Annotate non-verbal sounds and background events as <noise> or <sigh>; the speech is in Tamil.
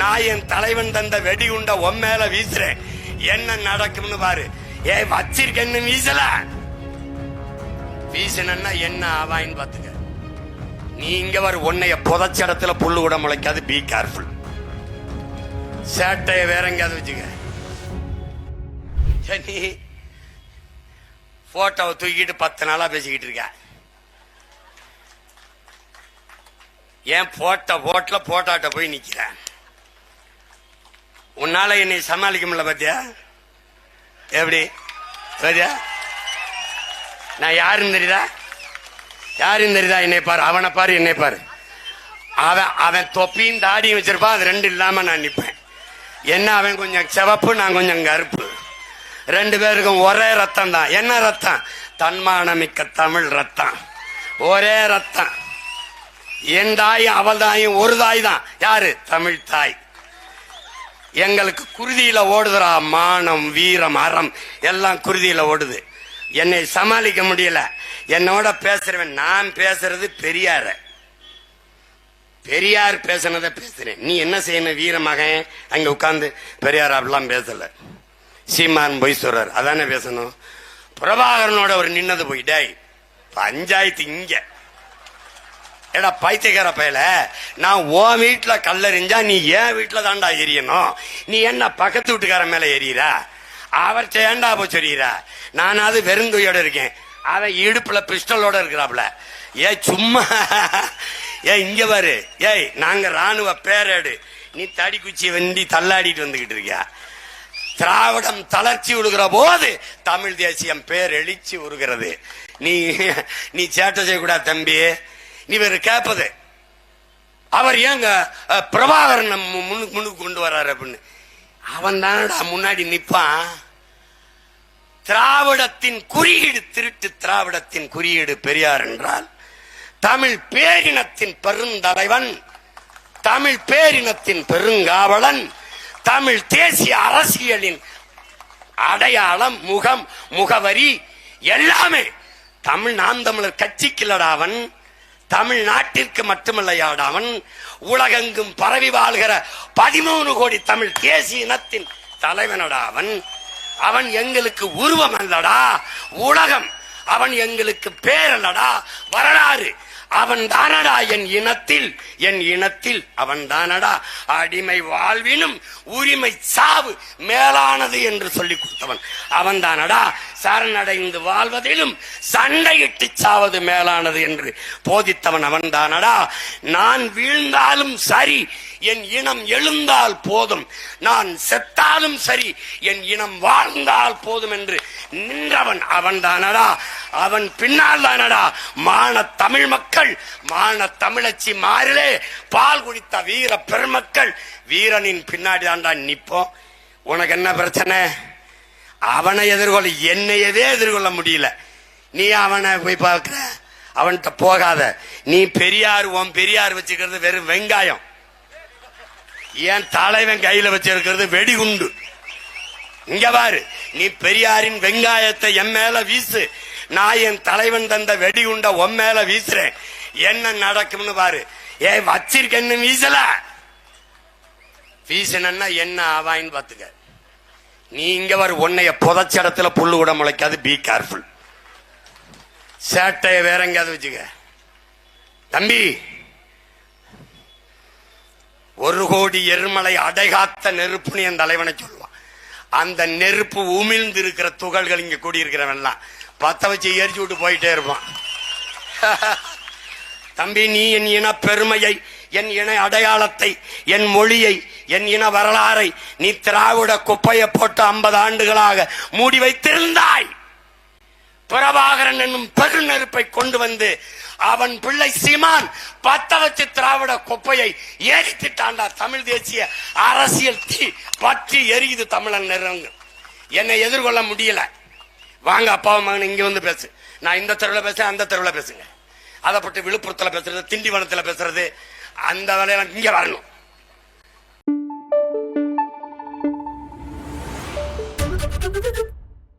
நான் என் தலைவன் தந்த வெடிகுண்ட உன் மேல வீசுறேன். என்ன நடக்கும்னு பாரு. ஏ வச்சிருக்கேன்னு வீசல? வீசினா என்ன ஆவாயின்னு பாத்துக்க நீ இங்க வர உன்னைய புதைச்ச இடத்துல புல்லு கூட முளைக்காது. பி கேர்ஃபுல் சேட்டைய வேற எங்கேயாவது வச்சுக்க. சரி, போட்டோவை தூக்கிட்டு பத்து நாளா பேசிக்கிட்டு இருக்க. ஏன் போட்ட போட்ல போட்டாட்ட போய் நிக்கிறேன். உன்னால என்னை சமாளிக்க முடியல பாத்தியா? எப்படி? பாத்தியா? நான் யாருன்னு தெரியுதா? யாருன்னு தெரியுதா? என்னை பாரு அவனை பாரு என்னை பாரு. அவன் அவன் தொப்பியும் தாடியும் வச்சிருப்பான் அது ரெண்டு இல்லாம நான் நிற்பேன் என்ன அவன் கொஞ்சம் சிவப்பு நான் கொஞ்சம் கருப்பு. ரெண்டு பேருக்கும் ஒரே ரத்தம் தான். என்ன ரத்தம்? தன்மானமிக்க தமிழ் ரத்தம். ஒரே ரத்தம். என் தாயும் அவள் தாயும் ஒரு தாய் தான். யாரு? தமிழ் தாய். எங்களுக்கு குருதியில ஓடுதுடா மானம் வீரம் அறம் எல்லாம் குருதியில ஓடுது. என்னை சமாளிக்க முடியல. என்னோட பேசுறவன் நான் பேசுறது பெரியார. பெரியார் பேசுனதை பேசுறேன். நீ என்ன செய்யணும் வீர மகன்? அங்க உட்கார்ந்து பெரியார் அப்படிலாம் பேசல. சீமான் பொய் சொல்றார். அதானே பேசணும்? பிரபாகரனோட ஒரு நின்னது போய் டேய் பஞ்சாயத்து இங்க. ஏடா பைத்தியக்கார பயல. நான் உன் வீட்டில் கல்லறிஞ்சா நீ என் வீட்டில் தாண்டா எரியணும். நீ என்ன பக்கத்து வீட்டுக்கார மேலே எரியற? அவர் ஏண்டா போய் சொல்லிடுறா நான் அது வெறுந்துயோட இருக்கேன். அவன் இடுப்புல பிஸ்டலோட இருக்கிறாப்ல ஏ சும்மா. ஏ இங்க பாரு. ஏய் நாங்க ராணுவ பேரேடு. நீ தடி குச்சி வண்டி தள்ளாடிட்டு வந்துகிட்டு இருக்கியா? திராவிடம் தளர்ச்சி விடுகிற போது தமிழ் தேசியம் பேர் எழுச்சி உருகிறது. நீ நீ சேட்டை செய்யக்கூடாது தம்பி. நீ கேட்பது அவர் ஏங்க அஹ், பிரபாகரன் நம்ம முன்னுக்கு முன்னுக்கு கொண்டு வர்றாரு அப்படின்னு. அவன் தானடா முன்னாடி நிற்பான் திராவிடத்தின் குறியீடு திருட்டு திராவிடத்தின் குறியீடு பெரியார் என்றால் தமிழ் பேரினத்தின் பெருந்தலைவன் தமிழ் பேரினத்தின் பெருங்காவலன் தமிழ் தேசிய அரசியலின் அடையாளம் முகம் முகவரி எல்லாமே தமிழ் நாம் தமிழர் கட்சிக்குள்ளடா அவன். தமிழ்நாட்டிற்கு மட்டுமல்லையாடா அவன். உலகெங்கும் பரவி வாழ்கிற பதிமூணு கோடி தமிழ் தேசிய இனத்தின் தலைவனடா அவன். அவன் எங்களுக்கு உருவம் அல்லடா உலகம். அவன் எங்களுக்கு பேரல்லடா வரலாறு. அவன் தானடா என் இனத்தில் என் இனத்தில் அவன் தானடா. அடிமை வாழ்வினும் உரிமை சாவு மேலானது என்று சொல்லி கொடுத்தவன். அவன் தானடா சரணடைந்து வாழ்வதிலும் சண்டையிட்டு சாவது மேலானது என்று போதித்தவன் அவன் தானடா. நான் வீழ்ந்தாலும் சரி என் இனம் எழுந்தால் போதும். நான் செத்தாலும் சரி என் இனம் வாழ்ந்தால் போதும் என்று நின்றவன் அவன் தானடா அவன் பின்னால் தானடா. மான தமிழ் மக்கள் மான தமிழச்சி மாறிலே பால் குடித்த வீர பெருமக்கள் வீரனின் பின்னாடி தான்டா நிற்போம். உனக்கு என்ன பிரச்சனை? அவனை எதிர்கொள்ள என்னையவே எதிர்கொள்ள முடியல. நீ அவனை போய் பார்க்கிற? அவன்கிட்ட போகாத. நீ பெரியார் உன் பெரியார் வச்சுக்கிறது வெறும் வெங்காயம். ஏன் தலைவன் கையில வச்சிருக்கிறது வெடிகுண்டு? இங்க பாரு நீ பெரியாரின் வெங்காயத்தை என் மேல வீசு. நான் என் தலைவன் தந்த வெடிகுண்ட உன் மேல வீசுறேன். என்ன நடக்கும்னு பாரு. ஏ வச்சிருக்கேன்னு வீசல? வீசினா என்ன ஆவாயின்னு பாத்துக்க நீ இங்க வர உன்னைய புதைச்ச இடத்துல புல்லு கூட முளைக்காது. பி கேர்ஃபுல் சேட்டைய வேற எங்கேயாவது வச்சுக்க. தம்பி ஒரு கோடி எருமலை அடைகாத்த நெருப்புன்னு என் தலைவனை சொல்லுவான். அந்த நெருப்பு உமிழ்ந்து இருக்கிற துகள்கள் இங்க கூடியிருக்கிறவன்லாம் பத்த வச்சு எரிச்சு விட்டு போயிட்டே இருப்பான். <laughs> தம்பி நீ என் இன பெருமையை என் இன அடையாளத்தை என் மொழியை என் இன வரலாறை நீ திராவிட குப்பையை போட்டு ஐம்பது ஆண்டுகளாக மூடி வைத்திருந்தாய். பிரபாகரன் என்னும் பெருநெருப்பை கொண்டு வந்து அவன் பிள்ளை சீமான் பத்த வச்சு திராவிட குப்பையை எரித்துட்டாண்டா தமிழ் தேசிய அரசியல் தீ பற்றி எரியுது தமிழன் நிறங்க. என்னை எதிர்கொள்ள முடியல. வாங்க அப்பாவும் மகன் இங்க வந்து பேசு. நான் இந்த தெருவில் பேசுறேன் அந்த தெருவில் பேசுங்க. அதை பற்றி விழுப்புரத்தில் பேசுறது திண்டிவனத்தில் பேசுறது அந்த வேலையெல்லாம் இங்கே வரணும்.